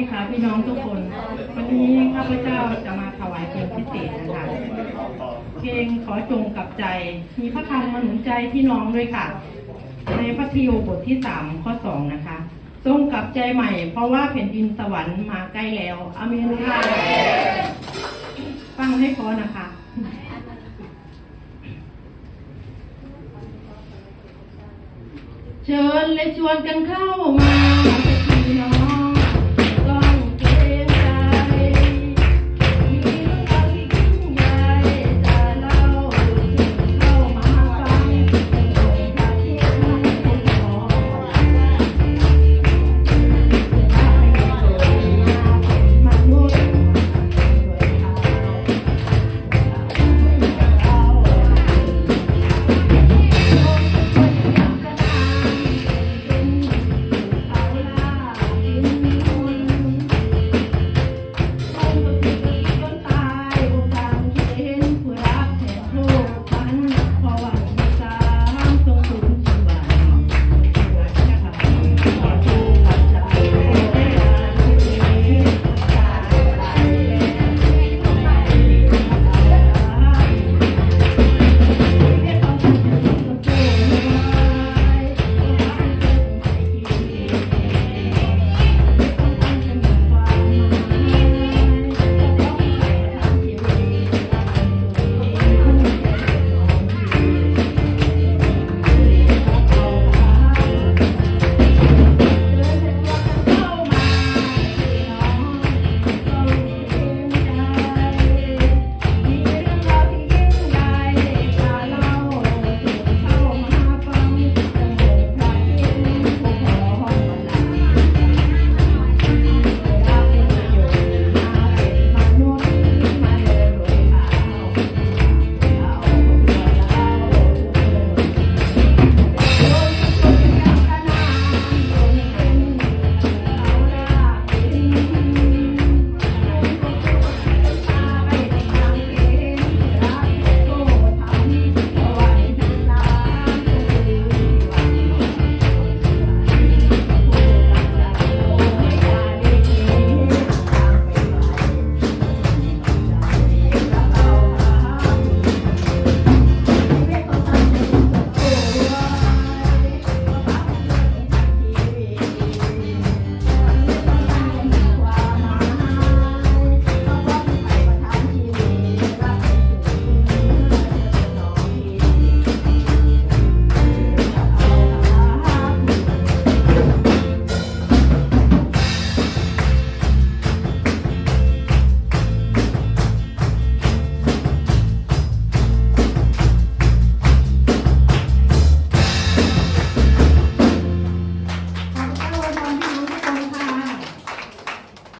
ดีค่ะพี่น้องทุกคน วันนี้ข้าพเจ้าจะมาถวายเพลงพิเศษนะคะเพลงขอจงกับใจ มีพระคำมาหนุนใจพี่น้องด้วยค่ะ ในพระทิวบทที่สามข้อสองนะคะทรงกลับใจใหม่ เพราะว่าแผ่นดินสวรรค์มาใกล้แล้วอเมนค่ะฟังให้พอนะคะเชิญและชวนกันเข้ามาสักทีน้อง